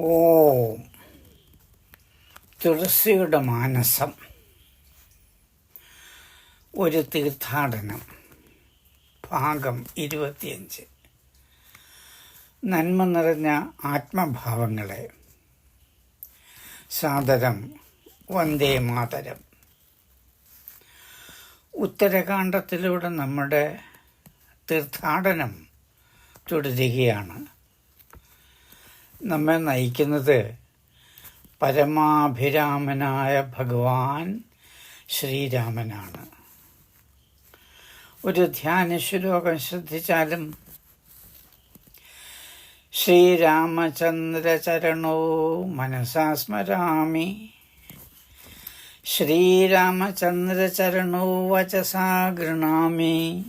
ഓം. തുളസിയുടെ മാനസം. ഒരു തീർത്ഥാടനം. ഭാഗം ഇരുപത്തിയഞ്ച്. നന്മ നിറഞ്ഞ ആത്മഭാവങ്ങളെ. സാദരം വന്ദേ മാതരം. ഉത്തരകാണ്ഡത്തിലൂടെ നമ്മുടെ തീർത്ഥാടനം തുടരുകയാണ്. നമ്മെ നയിക്കുന്നത് പരമാഭിരാമനായ ഭഗവാൻ ശ്രീരാമനാണ്. ഒരു ധ്യാന ശ്ലോകം ശ്രദ്ധിച്ചാലും ശ്രീരാമചന്ദ്രചരണോ മനസാ സ്മരാമി. ശ്രീരാമചന്ദ്രചരണോ വചസാ ഗൃണാമി.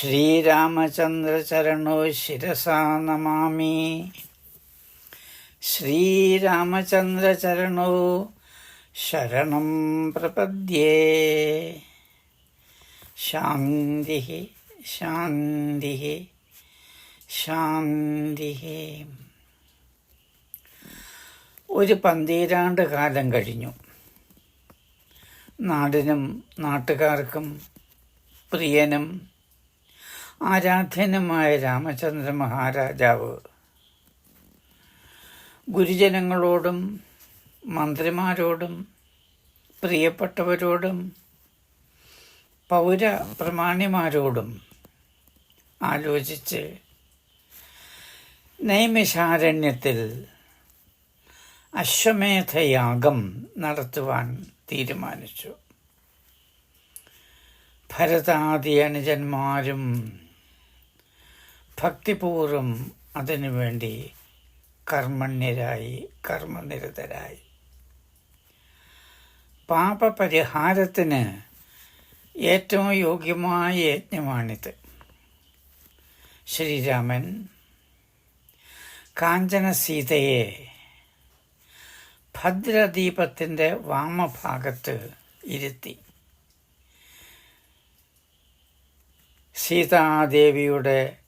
ശ്രീരാമചന്ദ്രചരണോ ശിരസാ നമാമി. ശ്രീരാമചന്ദ്രചരണോ ശരണം പ്രപദ്യേ. ശാന്തി ശാന്തി ശാന്തി. ഒരു പന്തീരാണ്ട് കാലം കഴിഞ്ഞു. നാടിനും നാട്ടുകാർക്കും പ്രിയനും ആരാധ്യനുമായ രാമചന്ദ്ര മഹാരാജാവ് ഗുരുജനങ്ങളോടും മന്ത്രിമാരോടും പ്രിയപ്പെട്ടവരോടും പൗര പ്രമാണിമാരോടും ആലോചിച്ച് നൈമിഷാരണ്യത്തിൽ അശ്വമേധയാഗം നടത്തുവാൻ തീരുമാനിച്ചു. ഭരതാദി അനുജന്മാരും ഭക്തിപൂർവം അതിനുവേണ്ടി കർമ്മണ്യരായി കർമ്മനിരതരായി. പാപപരിഹാരത്തിന് ഏറ്റവും യോഗ്യമായ യജ്ഞമാണിത്. ശ്രീരാമൻ കാഞ്ചന സീതയെ ഭദ്രദീപത്തിന്റെ വാമഭാഗത്ത് ഇരുത്തി. സീതാദേവിയുടെ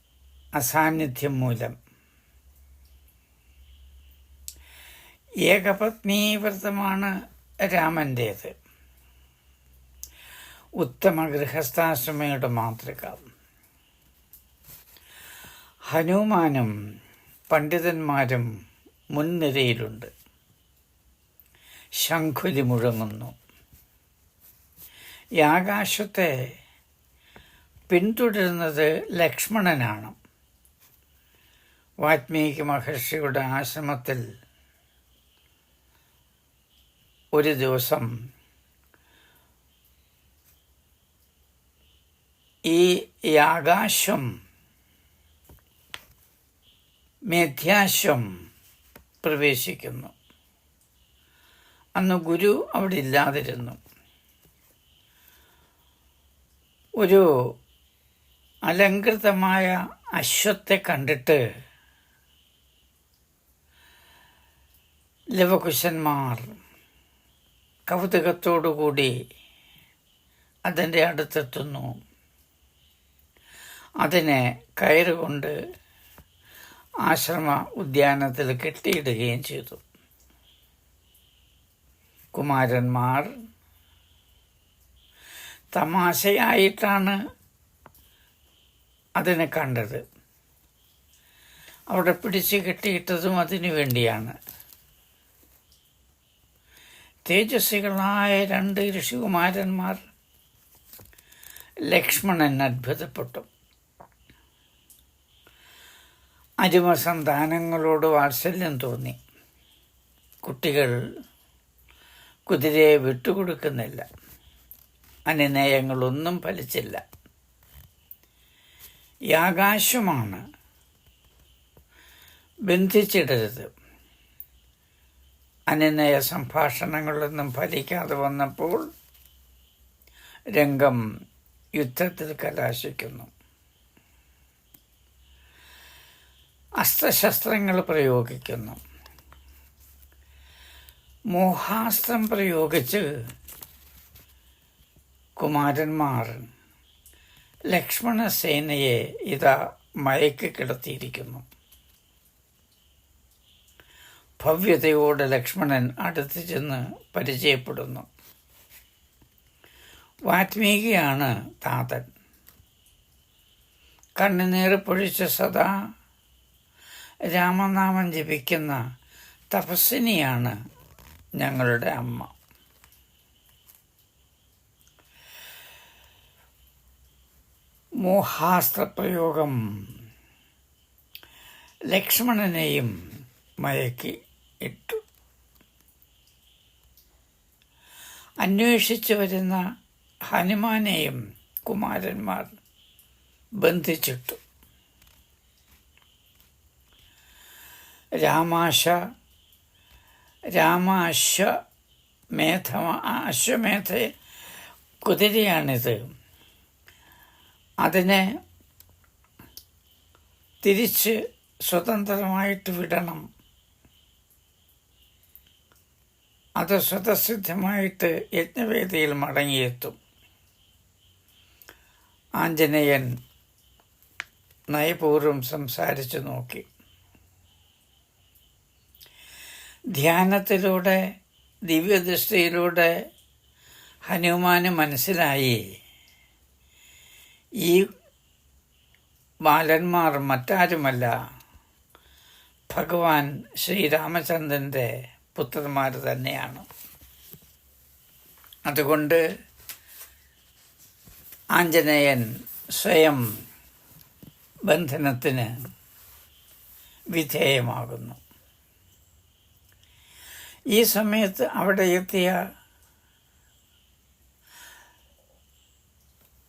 അസാന്നിധ്യം മൂലം. ഏകപത്നീവ്രതമാണ് രാമന്റേത് ഉത്തമ ഗൃഹസ്ഥാശ്രമയുടെ മാതൃക. ഹനുമാനും പണ്ഡിതന്മാരും മുൻനിരയിലുണ്ട്. ശംഖുലി മുഴങ്ങുന്നു. യാകാശത്തെ പിന്തുടരുന്നത് ലക്ഷ്മണനാണ്. വാൽമീകി മഹർഷിയുടെ ആശ്രമത്തിൽ ഒരു ദിവസം ഈ യാഗാശ്വം മേധ്യാശ്വം പ്രവേശിക്കുന്നു. അന്ന് ഗുരു അവിടെ ഇല്ലാതിരുന്നു. ഒരു അലങ്കൃതമായ അശ്വത്തെ കണ്ടിട്ട് ലവകുശന്മാർ കൗതുകത്തോടുകൂടി അതിന്റെ അടുത്തെത്തുന്നു. അതിനെ കയറുകൊണ്ട് ആശ്രമ ഉദ്യാനത്തിൽ കെട്ടിയിടുകയും ചെയ്തു. കുമാരന്മാർ തമാശയായിട്ടാണ് അതിനെ കണ്ടത്. അവിടെ പിടിച്ച് കെട്ടിയിട്ടതും അതിനു വേണ്ടിയാണ്. തേജസ്വികളായ രണ്ട് ഋഷികുമാരന്മാർ ലക്ഷ്മണൻ അത്ഭുതപ്പെട്ടു അരുമസന്താനങ്ങളോട് വാത്സല്യം തോന്നി. കുട്ടികൾ കുതിരയെ വിട്ടുകൊടുക്കുന്നില്ല. അനുനയങ്ങളൊന്നും ഫലിച്ചില്ല. ഈ ബന്ധിച്ചിടരുത്. അനുനയ സംഭാഷണങ്ങളൊന്നും ഫലിക്കാതെ വന്നപ്പോൾ രംഗം യുദ്ധത്തിൽ കലാശിക്കുന്നു. അസ്ത്രശസ്ത്രങ്ങൾ പ്രയോഗിക്കുന്നു. മോഹാസ്ത്രം പ്രയോഗിച്ച് കുമാരന്മാർ ലക്ഷ്മണസേനയെ ഇതാ മയക്കി കിടത്തിയിരിക്കുന്നു. ഭവ്യതയോടെ ലക്ഷ്മണൻ അടുത്ത് ചെന്ന് പരിചയപ്പെടുന്നു. വാത്മീകിയാണ് താതൻ. കണ്ണുനീർ പൊഴിച്ച സദാ രാമനാമം ജപിക്കുന്ന തപസ്സിനിയാണ് ഞങ്ങളുടെ അമ്മ. മോഹാസ്ത്രപ്രയോഗം ലക്ഷ്മണനെയും മയക്കി ഇട്ടു. അന്വേഷിച്ചു വരുന്ന ഹനുമാനെയും കുമാരന്മാർ ബന്ധിച്ചിട്ടു. രാമാശ രാമാശ്വ മേധ അശ്വമേധ കുതിരയാണിത്. അതിനെ തിരിച്ച് സ്വതന്ത്രമായിട്ട് വിടണം. അത് സ്വതസിദ്ധമായിട്ട് യജ്ഞവേദിയിൽ മടങ്ങിയെത്തും. ആഞ്ജനേയൻ നയപൂർവം സംസാരിച്ചു നോക്കി. ധ്യാനത്തിലൂടെ ദിവ്യദൃഷ്ടിയിലൂടെ ഹനുമാന് മനസ്സിലായി. ഈ ബാലന്മാർ മറ്റാരുമല്ല ഭഗവാൻ ശ്രീരാമചന്ദ്രന്റെ പുത്രന്മാർ തന്നെയാണ്. അതുകൊണ്ട് ആഞ്ജനേയൻ സ്വയം ബന്ധനത്തിന് വിധേയമാകുന്നു. ഈ സമയത്ത് അവിടെ എത്തിയ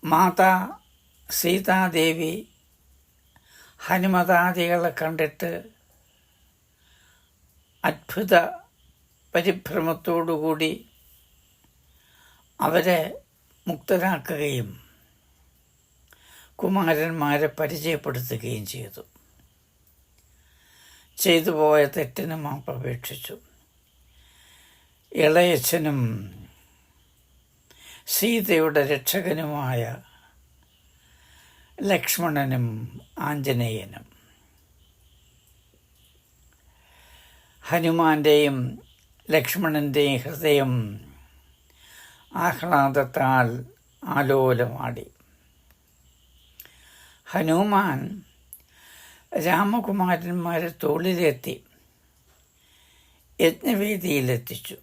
മാതാ സീതാദേവി ഹനുമതാദികളെ കണ്ടിട്ട് അത്ഭുത പരിഭ്രമത്തോടുകൂടി അവരെ മുക്തരാക്കുകയും കുമാരന്മാരെ പരിചയപ്പെടുത്തുകയും ചെയ്തു. ചെയ്തു പോയ തെറ്റിന് മാപ്പപേക്ഷിച്ചു ഇളയച്ഛനും സീതയുടെ രക്ഷകനുമായ ലക്ഷ്മണനും ആഞ്ജനേയനും. ഹനുമാന്റെയും ലക്ഷ്മണന്റെയും ഹൃദയം ആഹ്ലാദത്താൽ ആലോലമാടി. ഹനുമാൻ രാമകുമാരന്മാരെ തോളിലെത്തി യജ്ഞവേദിയിലെത്തിച്ചു.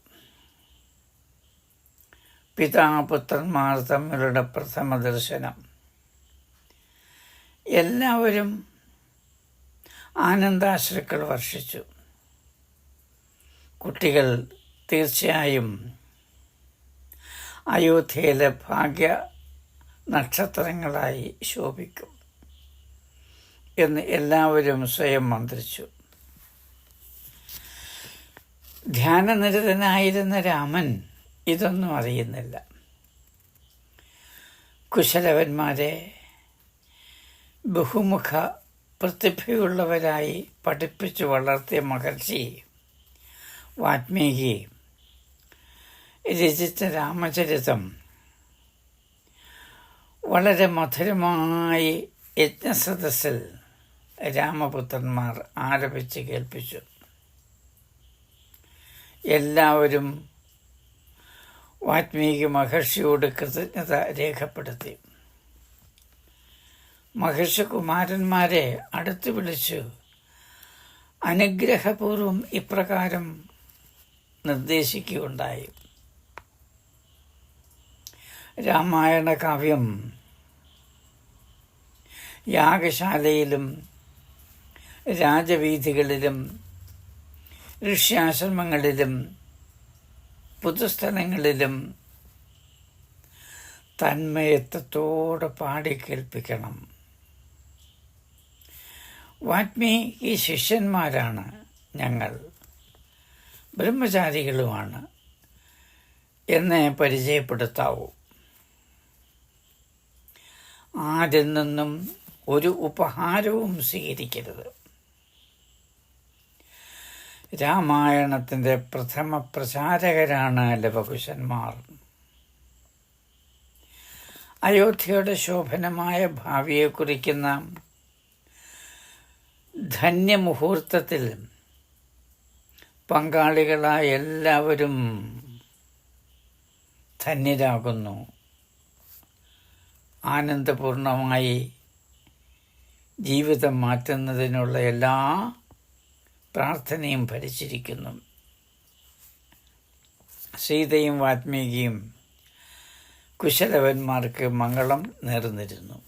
പിതാപുത്രന്മാർ തമ്മിലുള്ള പ്രഥമ ദർശനം എല്ലാവരും ആനന്ദാശ്രുക്കൾ വർഷിച്ചു. കുട്ടികൾ തീർച്ചയായും അയോധ്യയിലെ ഭാഗ്യ നക്ഷത്രങ്ങളായി ശോഭിക്കും എന്ന് എല്ലാവരും സ്വയം മന്ത്രിച്ചു. ധ്യാനനിരതനായിരുന്ന രാമൻ ഇതൊന്നും അറിയുന്നില്ല. കുശലവന്മാരെ ബഹുമുഖ പ്രതിഭയുള്ളവരായി പഠിപ്പിച്ചു വളർത്തിയ മഹർഷി വാത്മീകി. രചിച്ച രാമചരിതം വളരെ മധുരമായി യജ്ഞസദസ്സിൽ രാമപുത്രന്മാർ ആലപിച്ച് കേൾപ്പിച്ചു. എല്ലാവരും വാത്മീകി മഹർഷിയോട് കൃതജ്ഞത രേഖപ്പെടുത്തി. മഹർഷി കുമാരന്മാരെ അടുത്ത് വിളിച്ചു അനുഗ്രഹപൂർവം ഇപ്രകാരം നിർദ്ദേശിക്കുകയുണ്ടായി. രാമായണ കാവ്യം യാഗശാലയിലും രാജവീഥികളിലും ഋഷ്യാശ്രമങ്ങളിലും പൊതുസ്ഥലങ്ങളിലും തന്മയത്വത്തോടെ പാടിക്കേൽപ്പിക്കണം വാത്മീകി ശിഷ്യന്മാരാണ് ഞങ്ങൾ. ബ്രഹ്മചാരികളുമാണ്. എന്നെ പരിചയപ്പെടുത്താവൂ. ആരിൽ നിന്നും ഒരു ഉപഹാരവും സ്വീകരിക്കരുത്. രാമായണത്തിന്റെ പ്രഥമ പ്രചാരകരാണ് ലവകുശന്മാർ. അയോധ്യയുടെ ശോഭനമായ ഭാവിയെ കുറിക്കുന്ന ധന്യമുഹൂർത്തത്തിൽ പങ്കാളികളായ എല്ലാവരും ധന്യരാകുന്നു. ആനന്ദപൂർണമായി ജീവിതം മാറ്റുന്നതിനുള്ള എല്ലാ പ്രാർത്ഥനയും ഭരിച്ചിരിക്കുന്നു. സീതയും വാത്മീകിയും കുശലവന്മാർക്ക് മംഗളം നേർന്നിരുന്നു.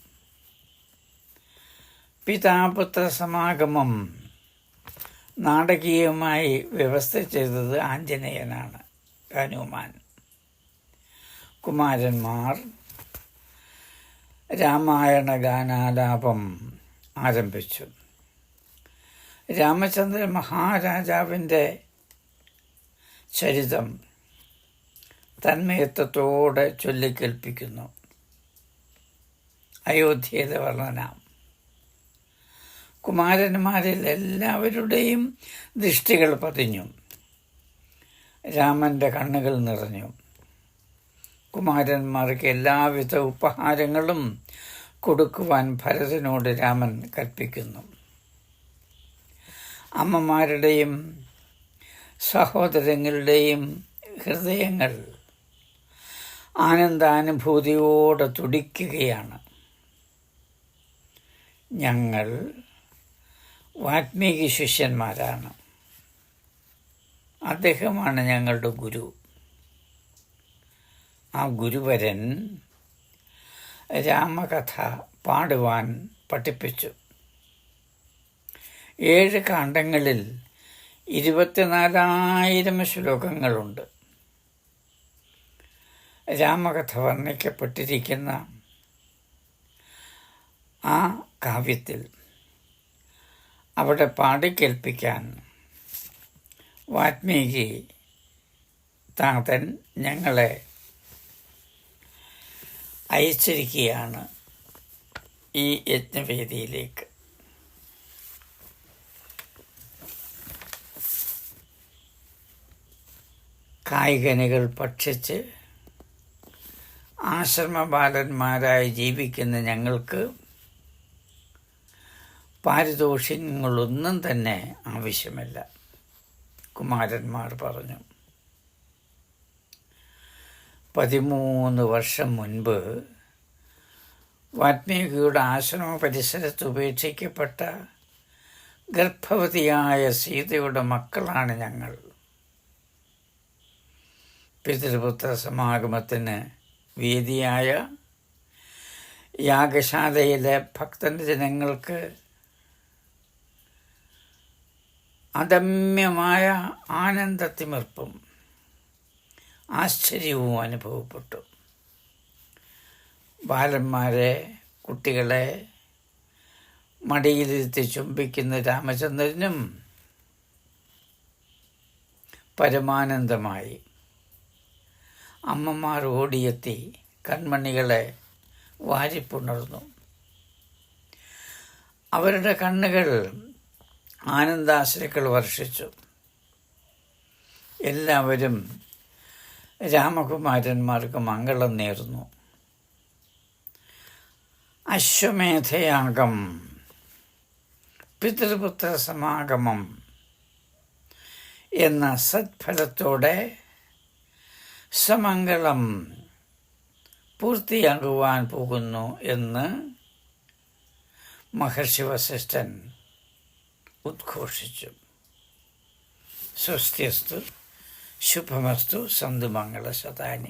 പിതാപുത്ര സമാഗമം നാടകീയമായി വ്യവസ്ഥ ചെയ്തത് ആഞ്ജനേയനാണ് ഹനുമാൻ. കുമാരന്മാർ രാമായണ ഗാനാലാപം ആരംഭിച്ചു. രാമചന്ദ്രൻ മഹാരാജാവിന്റെ ചരിതം തന്മയത്വത്തോടെ ചൊല്ലിക്കേൽപ്പിക്കുന്നു. അയോധ്യയിലെ വർണന. കുമാരന്മാരിൽ എല്ലാവരുടെയും ദൃഷ്ടികൾ പതിഞ്ഞു. രാമന്റെ കണ്ണുകൾ നിറഞ്ഞു. കുമാരന്മാർക്ക് എല്ലാവിധ ഉപഹാരങ്ങളും കൊടുക്കുവാൻ ഭരതനോട് രാമൻ കൽപ്പിക്കുന്നു. അമ്മമാരുടെയും സഹോദരങ്ങളുടെയും ഹൃദയങ്ങൾ ആനന്ദാനുഭൂതിയോടെ തുടിക്കുകയാണ്. ഞങ്ങൾ വാത്മീകി ശിഷ്യന്മാരാണ്. അദ്ദേഹമാണ് ഞങ്ങളുടെ ഗുരു. ആ ഗുരുവരൻ രാമകഥ പാടുവാൻ പഠിപ്പിച്ചു. ഏഴ് കാണ്ഡങ്ങളിൽ ഇരുപത്തിനാലായിരം ശ്ലോകങ്ങളുണ്ട്. രാമകഥ വർണിക്കപ്പെട്ടിരിക്കുന്ന ആ കാവ്യത്തിൽ അവിടെ പാടിക്കേൽപ്പിക്കാൻ വാത്മീകി താതൻ ഞങ്ങളെ അയച്ചിരിക്കുകയാണ് ഈ യജ്ഞവേദിയിലേക്ക്. കായികനികൾ ഭക്ഷിച്ച് ആശ്രമബാലന്മാരായി ജീവിക്കുന്ന ഞങ്ങൾക്ക് പാരിതോഷികങ്ങളൊന്നും തന്നെ ആവശ്യമില്ല. കുമാരന്മാർ പറഞ്ഞു പതിമൂന്ന് വർഷം മുൻപ് വാത്മീകിയുടെ ആശ്രമ പരിസരത്ത് ഉപേക്ഷിക്കപ്പെട്ട ഗർഭവതിയായ സീതയുടെ മക്കളാണ് ഞങ്ങൾ. പിതൃപുത്ര സമാഗമത്തിന് വേദിയായ യാഗശാലയിലെ ഭക്തജനങ്ങൾക്ക് അദമ്യമായ ആനന്ദത്തിമിർപ്പും ആശ്ചര്യവും അനുഭവപ്പെട്ടു. ബാലന്മാരെ കുട്ടികളെ മടിയിലിരുത്തി ചുംബിക്കുന്ന രാമചന്ദ്രനും പരമാനന്ദമായി. അമ്മമാർ ഓടിയെത്തി കൺമണികളെ വാരിപ്പുണർന്നു. അവരുടെ കണ്ണുകൾ ആനന്ദാശ്രുക്കൾ വർഷിച്ചു. എല്ലാവരും രാമകുമാരന്മാർക്ക് മംഗളം നേർന്നു. അശ്വമേധയാഗം പിതൃപുത്ര സമാഗമം എന്ന സത്ഫലത്തോടെ സമംഗളം പൂർത്തിയാകുവാൻ പോകുന്നു എന്ന് മഹർഷി വസിഷ്ഠൻ ഉദ്ഘോഷിച്ചു സ്വസ്ത്യസ്തു ശുഭമസ്തു സന്തുമംഗള ശതാനി